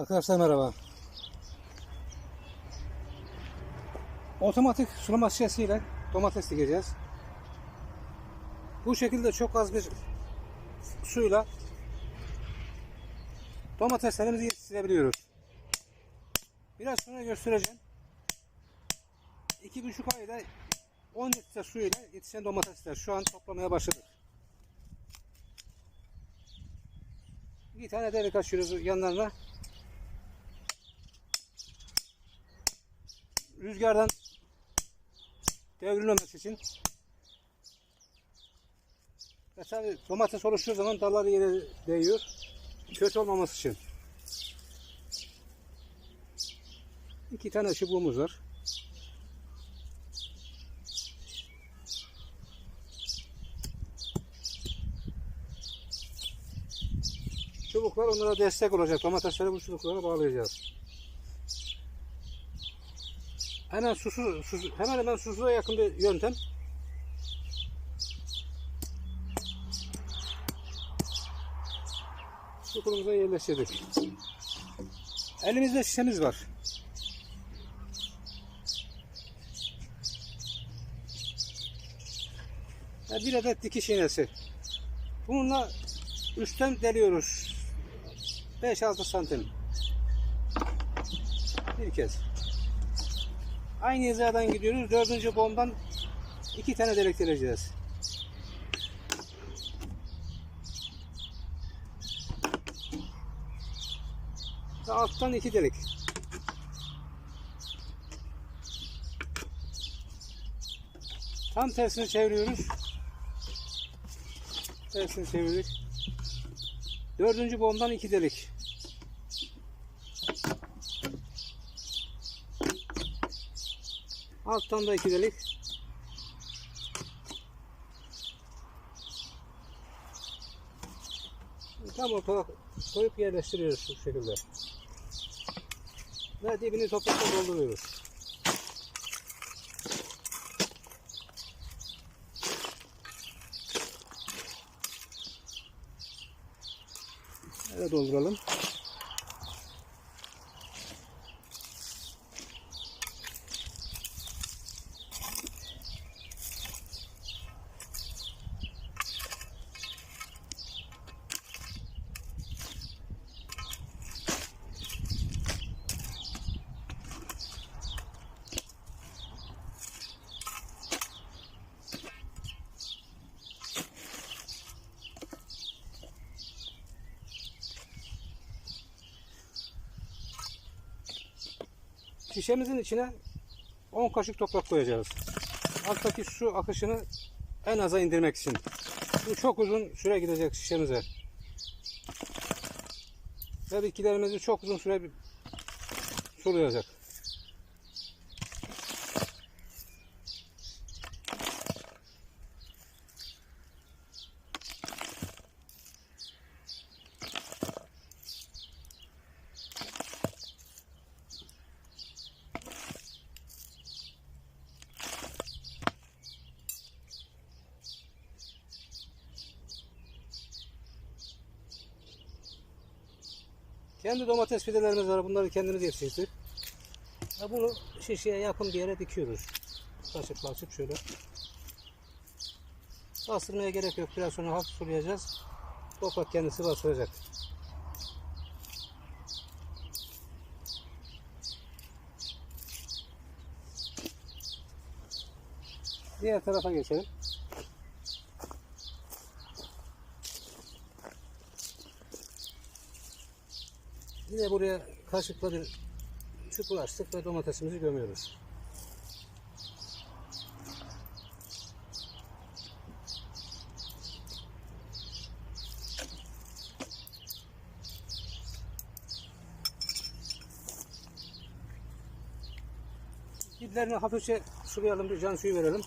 Arkadaşlar merhaba. Otomatik sulama şişesiyle domates dikeceğiz. Bu şekilde çok az bir suyla domateslerimizi yetiştirebiliyoruz. Biraz sonra göstereceğim. İki buçuk ayda 10 litre suyla yetişen domatesler şu an toplamaya başladık. Bir tane delik açıyoruz yanlarına. Rüzgardan devrilmemesi için. Tabi domates oluştuğu zaman dalları yere değiyor. Kötü olmaması için. İki tane çubuğumuz var. Çubuklar onlara destek olacak. Domatesleri bu çubuklara bağlayacağız. Hemen susuz, susuz hemen hemen susuza yakın bir yöntem. Çukurumuza yerleştirdik. Elimizde şişemiz var. Bir adet dikiş iğnesi. Bununla üstten deliyoruz. 5-6 santim. Bir kez. Aynı hizadan gidiyoruz. Dördüncü bombadan iki tane delik deleceğiz. Ve alttan iki delik. Tam tersini çeviriyoruz. Tersini çevirdik. Dördüncü bombadan iki delik. Alttan da iki delik. Tam ortaya koyup yerleştiriyoruz şu şekilde. Ve dibini toprakla dolduruyoruz. Evet dolduralım. Şişemizin içine 10 kaşık toprak koyacağız. Alttaki su akışını en aza indirmek için. Bu çok uzun süre gidecek şişemize. Ve bitkilerimizi çok uzun süre sulayacak. Kendi domates fidelerimiz var. Bunları kendimiz yetiştirdik. Ve bunu şişeye yakın bir yere dikiyoruz. Kaşıkla açıp şöyle. Bastırmaya gerek yok. Biraz sonra hafif sulayacağız. Toprak kendisi bastıracak. Diğer tarafa geçelim. Yine buraya kaşıkla bir çukur açtık ve domatesimizi gömüyoruz. Diplerini hafifçe sulayalım, bir can suyu verelim.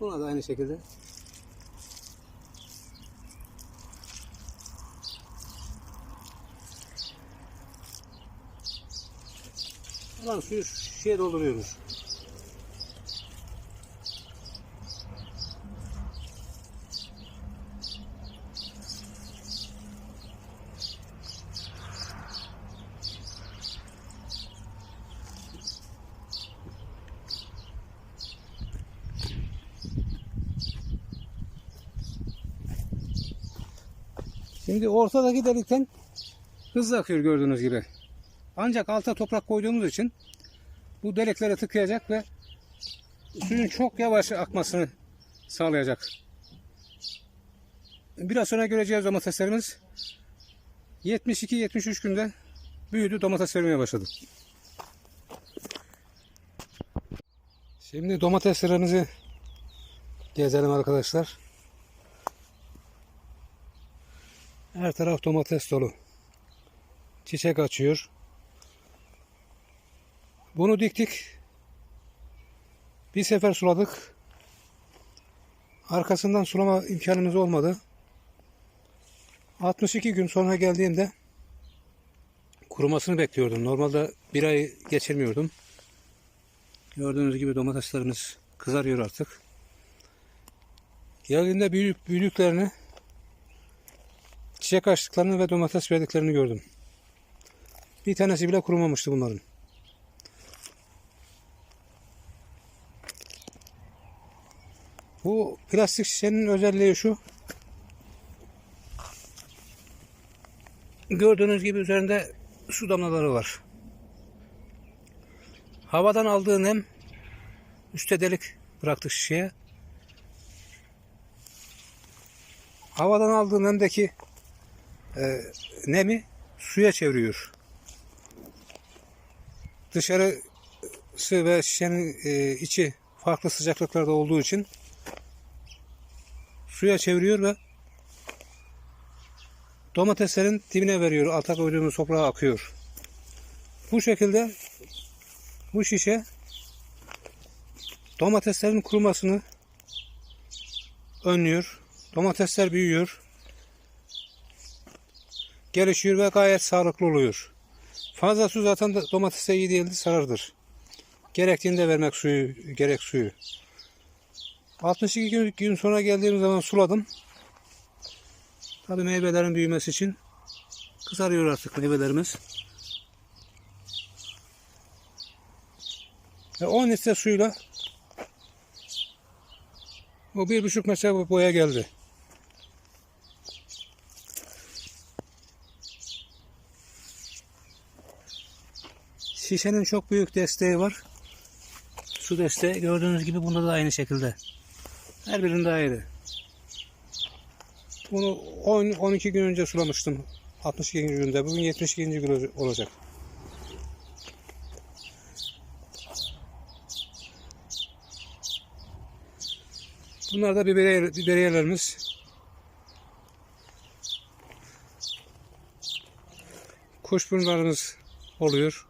Buna da aynı şekilde. Ulan suyu şişeye dolduruyoruz. Şimdi ortadaki delikten hızlı akıyor gördüğünüz gibi. Ancak alta toprak koyduğumuz için bu deliklere tıkayacak ve suyun çok yavaş akmasını sağlayacak. Biraz sonra göreceğiz domateslerimiz 72-73 günde büyüdü domates vermeye başladı. Şimdi domateslerimizi gezelim arkadaşlar. Her taraf domates dolu. Çiçek açıyor. Bunu diktik. Bir sefer suladık. Arkasından sulama imkanımız olmadı. 62 gün sonra geldiğimde kurumasını bekliyordum. Normalde bir ay geçirmiyordum. Gördüğünüz gibi domateslerimiz kızarıyor artık. Geldiğinde büyük büyüdüklerini, çiçek açtıklarını ve domates verdiklerini gördüm. Bir tanesi bile kurumamıştı bunların. Bu plastik şişenin özelliği şu. Gördüğünüz gibi üzerinde su damlaları var. Havadan aldığı nem üstte delik bıraktık şişeye. Havadan aldığı nemdeki e, nemi suya çeviriyor. Dışarısı ve şişenin e, içi farklı sıcaklıklarda olduğu için suya çeviriyor ve domateslerin dibine veriyor. Alta koyduğumuz toprağa akıyor. Bu şekilde bu şişe domateslerin kurumasını önlüyor. Domatesler büyüyor. Gelişiyor ve gayet sağlıklı oluyor. Fazla su zaten domatese iyi değildir, zarardır. Gerektiğinde vermek suyu, gerek suyu. 62 gün, gün sonra geldiğim zaman suladım. Tabii meyvelerin büyümesi için kızarıyor artık meyvelerimiz. Ve 10 litre suyla o bir buçuk metre boya geldi. Şişenin çok büyük desteği var. Su desteği gördüğünüz gibi bunda da aynı şekilde. Her birinde ayrı. Bunu 10-12 gün önce sulamıştım. 62. günde. Bugün 72. gün olacak. Bunlar da biberiye, biberiyelerimiz. Kuşburunlarımız oluyor.